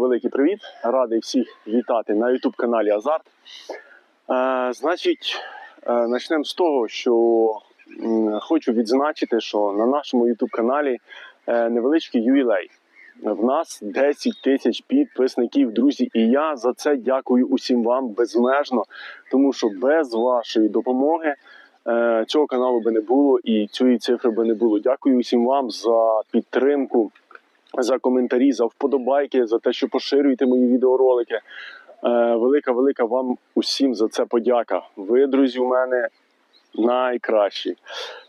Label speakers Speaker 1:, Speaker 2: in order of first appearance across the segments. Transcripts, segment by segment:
Speaker 1: великий привіт! Радий всіх вітати на YouTube каналі Азарт. Е, значить, е, почнемо з того, що м, хочу відзначити, що на нашому YouTube каналі е, невеличкий ювілей. В нас 10 тисяч підписників, друзі, і я за це дякую усім вам безмежно, тому що без вашої допомоги е, цього каналу би не було і цієї цифри би не було. Дякую усім вам за підтримку за коментарі, за вподобайки, за те, що поширюєте мої відеоролики. Е, велика, велика вам усім за це подяка. Ви, друзі, у мене найкращі.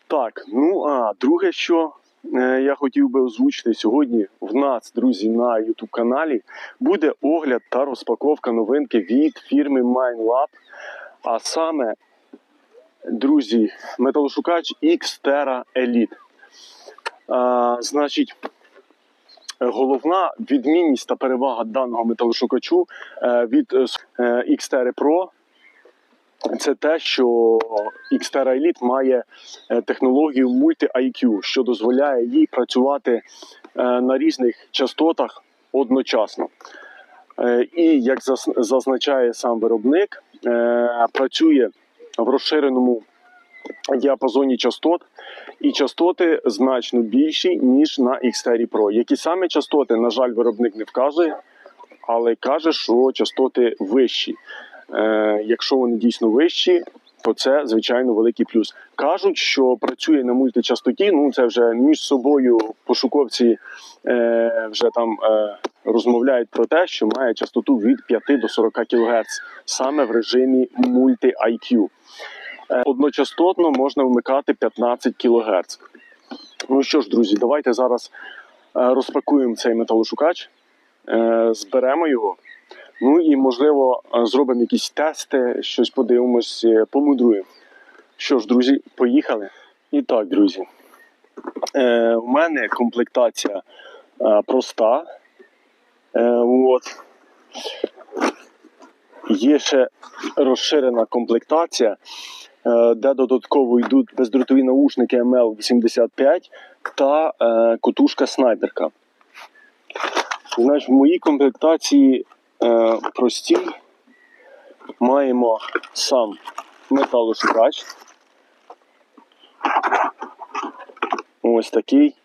Speaker 1: Так, ну а друге, що е, я хотів би озвучити сьогодні в нас, друзі, на YouTube каналі буде огляд та розпаковка новинки від фірми MineLab. А саме, друзі, металошукач Xterra Elite. А, значить, головна відмінність та перевага даного металошукачу е, від е, Xterra Pro це те, що Xterra Elite має е, технологію Multi-IQ, що дозволяє їй працювати е, на різних частотах одночасно. Е, І як зазначає сам виробник, е, працює в розширеному діапазоні частот, і частоти значно більші, ніж на Xterra Pro. Які саме частоти, на жаль, виробник не вказує, але каже, що частоти вищі. Е, якщо вони дійсно вищі, то це звичайно великий плюс. Кажуть, що працює на мультичастоті. Ну це вже між собою пошуковці е, вже там е, розмовляють про те, що має частоту від 5 до 40 кГц саме в режимі Multi-IQ. Е, Одночастотно можна вмикати 15 кГц. Ну що ж, друзі, давайте зараз е, розпакуємо цей металошукач, е, зберемо його. Ну і можливо зробимо якісь тести, щось подивимось, помудруємо. Що ж, друзі, поїхали. І так, друзі. У мене комплектація проста. От. Є ще розширена комплектація, де додатково йдуть бездротові наушники ML85 та е, котушка снайперка. Значить, в моїй комплектації е, простій маємо сам металошукач. Ось такий.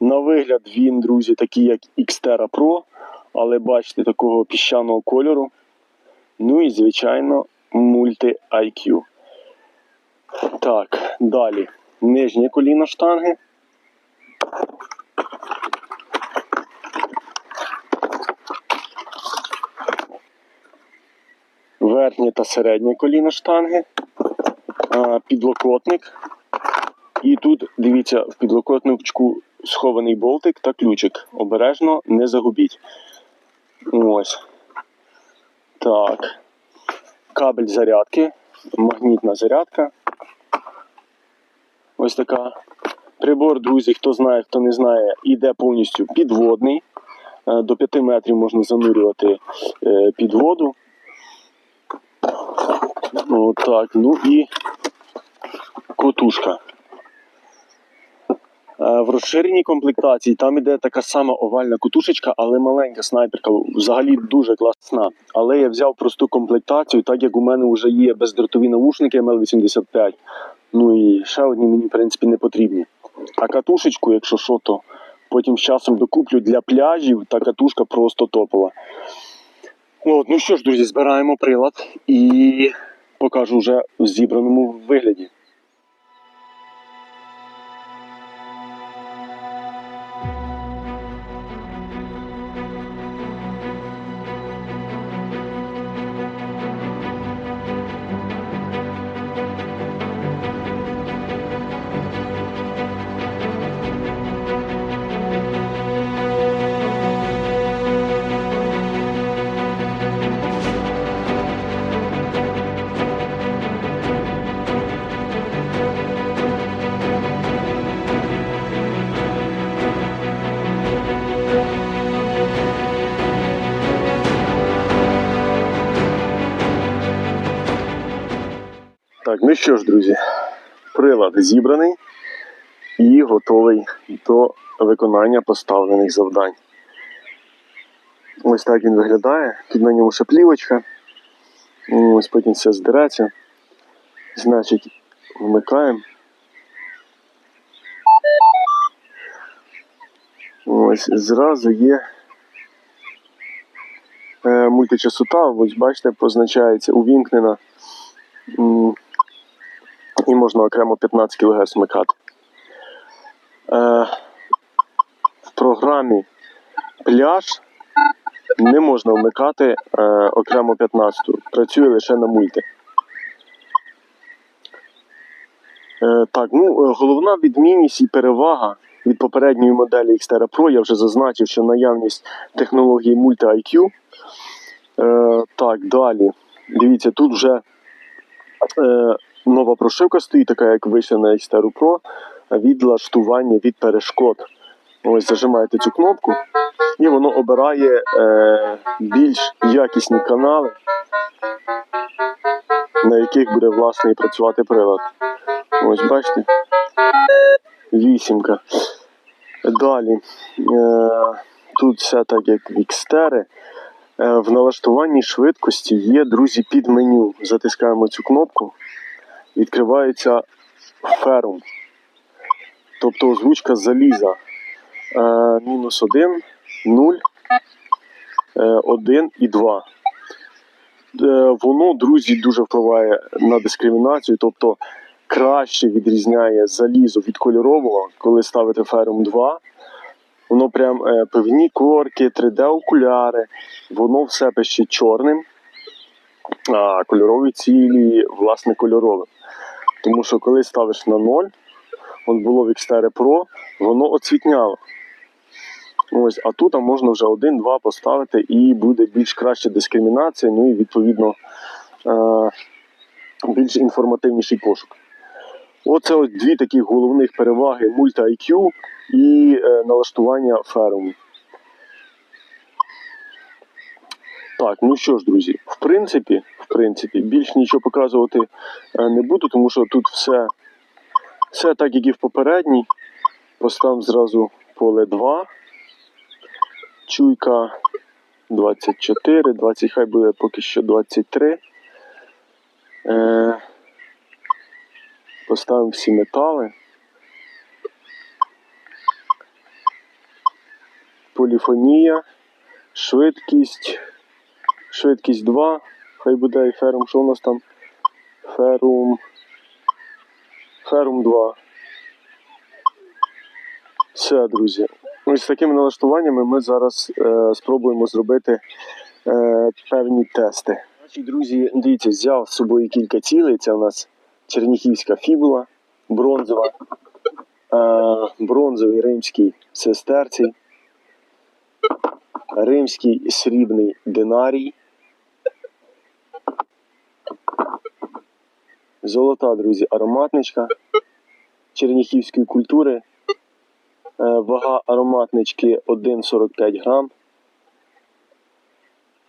Speaker 1: На вигляд він, друзі, такий як Xterra Pro, але бачите, такого піщаного кольору. Ну і, звичайно, мульти IQ. Так, далі. Нижнє коліно штанги. Верхнє та середнє коліно штанги. Підлокотник. І тут, дивіться, в підлокотничку схований болтик та ключик. Обережно не загубіть. Ось. Так. Кабель зарядки, магнітна зарядка. Ось така. Прибор, друзі, хто знає, хто не знає, іде повністю підводний. Е, До 5 метрів можна занурювати е, під воду. Отак. Ну і котушка. Е, В розширеній комплектації там іде така сама овальна кутушечка, але маленька снайперка. Взагалі дуже класна. Але я взяв просту комплектацію, так як у мене вже є бездротові наушники ML85. Ну і ще одні мені, в принципі, не потрібні. А катушечку, якщо що, то потім з часом докуплю для пляжів, та катушка просто топова. От, ну що ж, друзі, збираємо прилад і покажу вже в зібраному вигляді. Так, ну що ж, друзі, прилад зібраний і готовий до виконання поставлених завдань. Ось так він виглядає. Тут на ньому ще плівочка. Ось потім все здереться. Значить, вмикаємо. Ось зразу є е, мультичасота, ось бачите, позначається увімкнена. І можна окремо 15 кГц вмикати. Е, в програмі пляж не можна вмикати е, окремо 15. Працює лише на мульти. Е, так, ну, е, головна відмінність і перевага від попередньої моделі Xterra Pro, я вже зазначив, що наявність технології Multi IQ. Е, так, далі. Дивіться, тут вже е, нова прошивка стоїть, така як вийшла на Xterra Pro, відлаштування від перешкод. Ось зажимаєте цю кнопку, і воно обирає е, більш якісні канали, на яких буде власне і працювати прилад. Ось бачите. Вісімка. Далі. Е, тут все так, як в Xterra. Е, в налаштуванні швидкості є, друзі, під меню. Затискаємо цю кнопку. Відкривається ферум. Тобто озвучка заліза. Е, мінус 1, 0, 1 і 2. Е, Воно, друзі, дуже впливає на дискримінацію, тобто краще відрізняє залізо від кольорового, коли ставите ферум 2. Воно прям е, певні корки, 3D-окуляри, воно все пише чорним, а кольорові цілі, власне, кольоровим. Тому що коли ставиш на 0, от було Xterra Pro, воно оцвітняло. Ось, а тут а можна вже один-два поставити і буде більш краща дискримінація, ну і відповідно е- більш інформативніший пошук. Оце ось дві таких головних переваги Multi IQ і е, налаштування феруму. Так, ну що ж, друзі, в принципі, в принципі, більш нічого показувати е, не буду, тому що тут все, все так, як і в попередній. Поставимо зразу поле 2. Чуйка 24, 20, хай буде поки що 23. Е, поставимо всі метали. Поліфонія, швидкість, швидкість 2, хай буде і ферум. Що у нас там? Ферум. Ферум 2. Все, друзі. Ось з такими налаштуваннями ми зараз е, спробуємо зробити е, певні тести. Наші друзі, дивіться, взяв з собою кілька цілей. Це у нас черніхівська фібула, бронзова, е, бронзовий римський сестерцій, римський срібний динарій. Золота, друзі, ароматничка черніхівської культури. Е, Вага ароматнички 1,45 грам.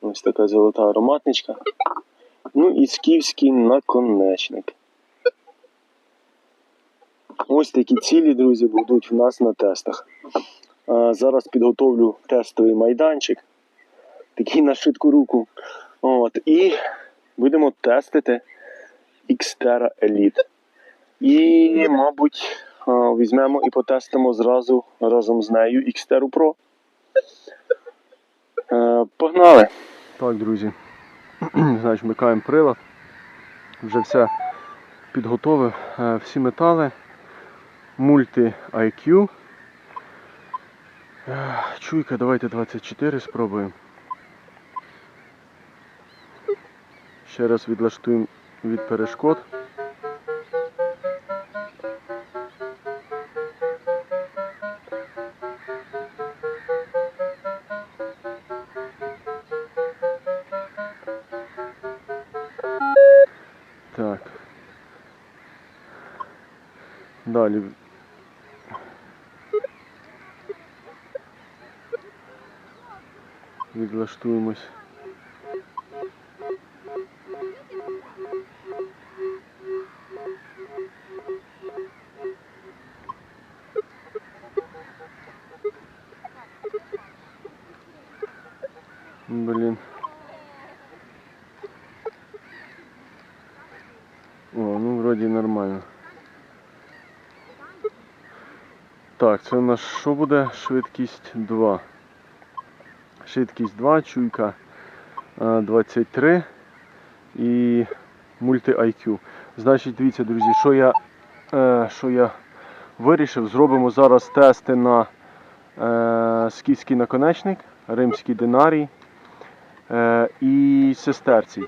Speaker 1: Ось така золота ароматничка. Ну і скіфський наконечник. Ось такі цілі, друзі, будуть в нас на тестах. А, зараз підготовлю тестовий майданчик. Такий на швидку руку. От, і будемо тестити Xterra Elite. І, мабуть, візьмемо і потестимо зразу разом з нею Xterra Pro. Е, Погнали! Так, друзі. Значить, вмикаємо прилад. Вже все підготовив. Е, Всі метали. Мульти IQ. Е, Чуйка, давайте 24 спробуємо. Ще раз відлаштуємо від перешкод. Так. Далі. Відлаштуємось. Вроді нормально. Так, це у нас що буде? Швидкість 2. Швидкість 2, чуйка е, 23 і мульти IQ. Значить, дивіться, друзі, що я, е, що я вирішив, зробимо зараз тести на е, скіфський наконечник, римський динарій е, і сестерцій.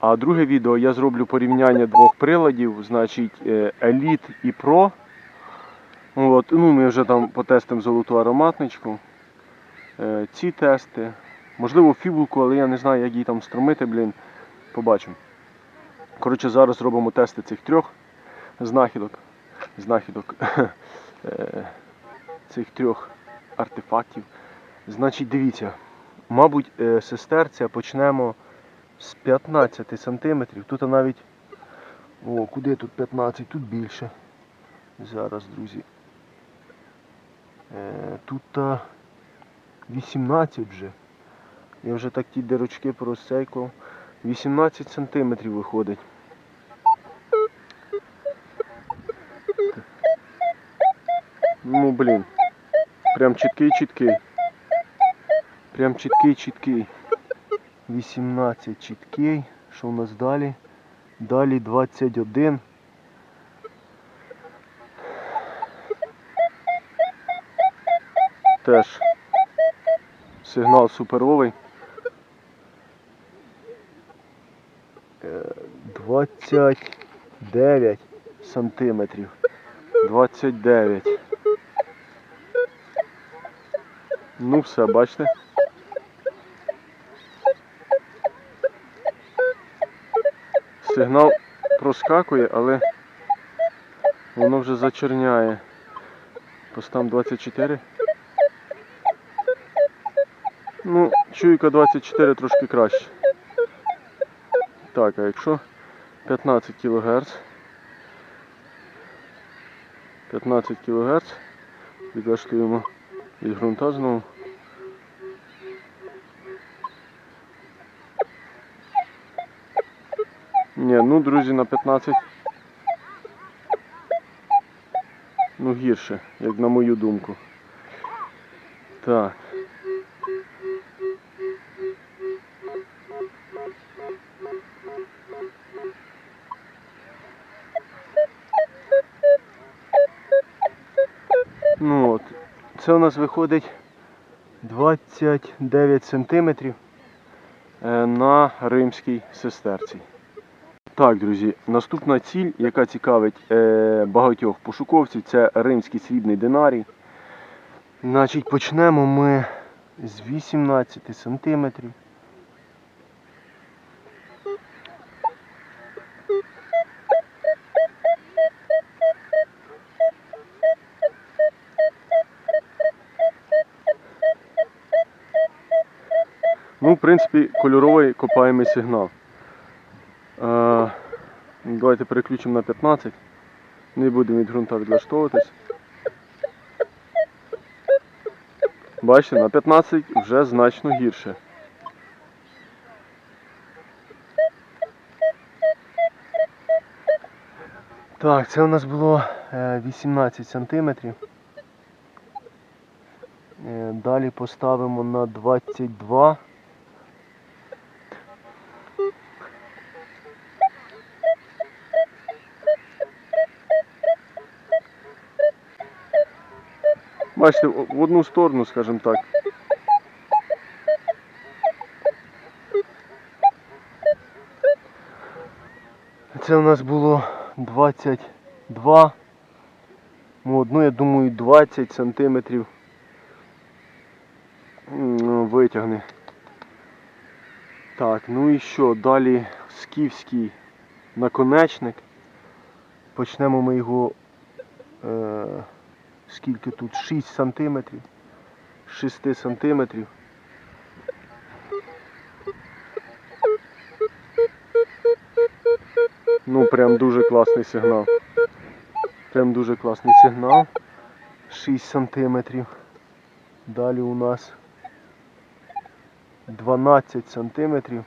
Speaker 1: А друге відео я зроблю порівняння двох приладів, значить е, Elite і Pro. От, ну, ми вже там потестимо золоту ароматничку. Е, ці тести. Можливо, фібулку, але я не знаю, як її там струмити, блін. Побачимо. Коротше, зараз зробимо тести цих трьох знахідок. Знахідок е, цих трьох артефактів. Значить, дивіться, мабуть, сестерця почнемо з 15 сантиметрів. Тут навіть. О, куди тут 15? Тут більше. Зараз, друзі. Е, тут та 18 вже. Я вже так ті дирочки порозсейкував. 18 сантиметрів виходить. Ну, блін. Прям чіткий чіткий. Прям чіткий чіткий. 18 чіткий. Що у нас далі? Далі 21. Теж сигнал суперовий. Е, 29 сантиметрів. 29. Ну все, бачите? Сигнал проскакує, але воно вже зачерняє. Постам 24. Ну, чуйка 24 трошки краще. Так, а якщо 15 кГц. 15 кГц. Відлаштуємо від ґрунта знову. Ні, ну друзі, на 15. Ну гірше, як на мою думку. Так. Ну от, це у нас виходить 29 сантиметрів е, на римській сестерці. Так, друзі, наступна ціль, яка цікавить е, багатьох пошуковців, це римський срібний динарій. Значить, почнемо ми з 18 сантиметрів. Ну, в принципі, кольоровий копаємий сигнал. Е, давайте переключимо на 15. Не будемо від ґрунта відлаштовуватись. Бачите, на 15 вже значно гірше. Так, це у нас було е, 18 сантиметрів. Е, Далі поставимо на 22. Бачите, в одну сторону, скажімо так. Це у нас було 22. Ну, одну, я думаю, 20 сантиметрів м, витягне. Так, ну і що? Далі скіфський наконечник. Почнемо ми його. Е, скільки тут? 6 сантиметрів. 6 сантиметрів. Ну прям дуже класний сигнал. Прям дуже класний сигнал. 6 сантиметрів. Далі у нас 12 сантиметрів.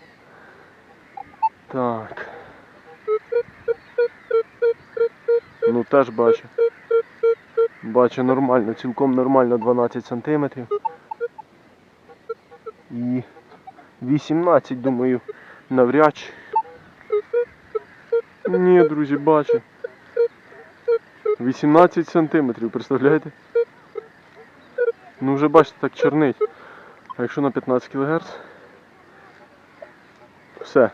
Speaker 1: Так.
Speaker 2: Ну теж бачу. Бачу нормально, цілком нормально 12 см. І 18, думаю, навряд чи. Ні, друзі, бачу. 18 сантиметрів, представляєте? Ну вже бачите, так чорнить. А якщо на 15 кГц? Все.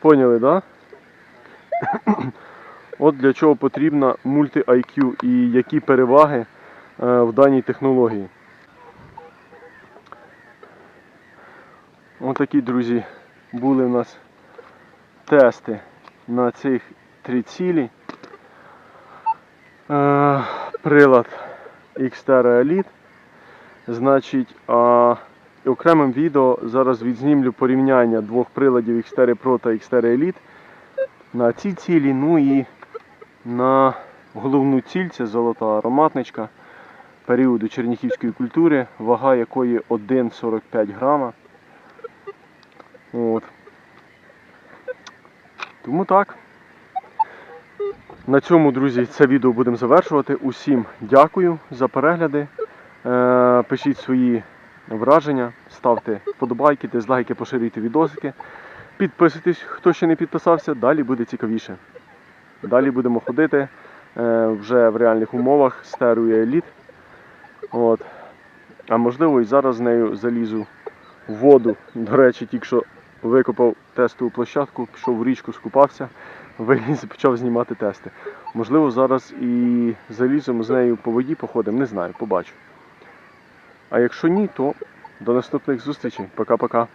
Speaker 2: Поняли, да? От для чого потрібна мульти-IQ і які переваги е, в даній технології. Отакі, друзі, були в нас тести на цих три цілі. Е, прилад Xterra Elite. Значить, а, окремим відео зараз відзнімлю порівняння двох приладів Xterra Pro та Xterra Elite на ці цілі, ну і на головну ціль, це золота ароматничка періоду черніхівської культури, вага якої 1,45 грама. От. Тому так. На цьому, друзі, це відео будемо завершувати. Усім дякую за перегляди. Е, Пишіть свої враження, ставте вподобайки, дизлайки, поширюйте відосики. Підписуйтесь, хто ще не підписався, далі буде цікавіше. Далі будемо ходити е, вже в реальних умовах з терою еліт. От. А можливо і зараз з нею залізу в воду. До речі, тільки що викопав тестову площадку, пішов в річку, скупався, виліз і почав знімати тести. Можливо, зараз і заліземо з нею по воді походимо, не знаю, побачу. А якщо ні, то до наступних зустрічей. Пока-пока.